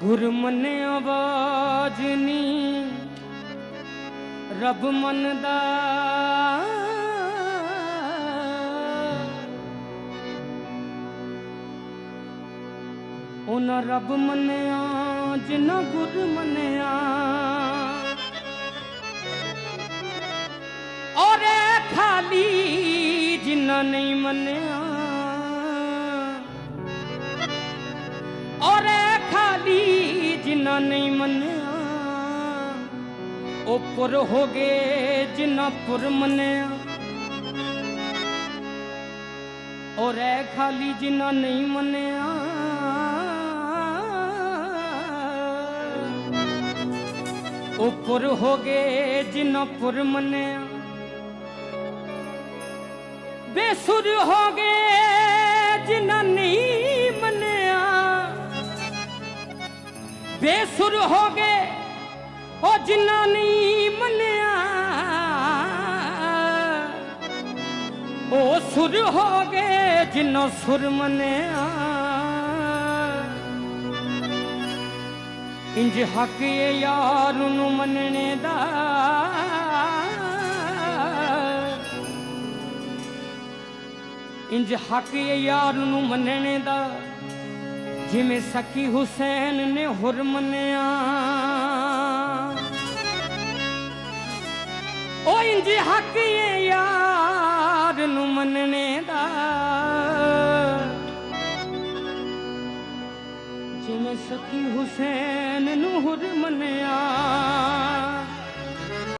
ਗੁਰ ਮੰਨੇ ਆਵਾਜ਼ ਨੀ। ਰੱਬ ਮੰਨਦਾ ਉਹਨਾਂ ਰੱਬ ਮੰਨਿਆ ਜਿਨ੍ਹਾਂ ਗੁਰ ਮੰਨਿਆ ਜਿਨ੍ਹਾਂ ਨਹੀਂ ਮੰਨਿਆ। ਉਹ ਪੁਰ ਹੋ ਗਏ ਜਿਨ੍ਹਾਂ ਪੁਰ ਮੰਨਿਆ। ਔਰ ਇਹ ਖਾਲੀ ਜਿਨ੍ਹਾਂ ਨਹੀਂ ਮੰਨਿਆ। ਉਹ ਪੁਰ ਹੋ ਗਏ ਜਿਨ੍ਹਾਂ ਪੁਰ ਮੰਨਿਆ। ਬੇਸੁਰ ਹੋ ਗਏ ਜਿਨ੍ਹਾਂ ਨਹੀਂ ਬੇਸੁਰ ਹੋ ਗਏ। ਉਹ ਜਿਨ੍ਹਾਂ ਨਹੀਂ ਮੰਨਿਆ, ਉਹ ਸੁਰ ਹੋ ਗਏ ਜਿਨ੍ਹਾਂ ਸੁਰ ਮੰਨਿਆ। ਇੰਜ ਹੱਕ ਏ ਯਾਰ ਨੂੰ ਮੰਨਣੇ ਦਾ। ਇੰਜ ਹੱਕ ਏ ਯਾਰ ਨੂੰ ਮੰਨਣੇ ਦਾ। ਜਿਵੇਂ ਸਖੀ ਹੁਸੈਨ ਨੇ ਹੁਰ ਮੰਨਿਆ। ਉਹ ਇੰਜ ਹੱਕ ਏ ਯਾਰ ਨੂੰ ਮੰਨਣੇ ਦਾ। ਜਿਵੇਂ ਸਖੀ ਹੁਸੈਨ ਨੂੰ ਹੁਰ ਮੰਨਿਆ।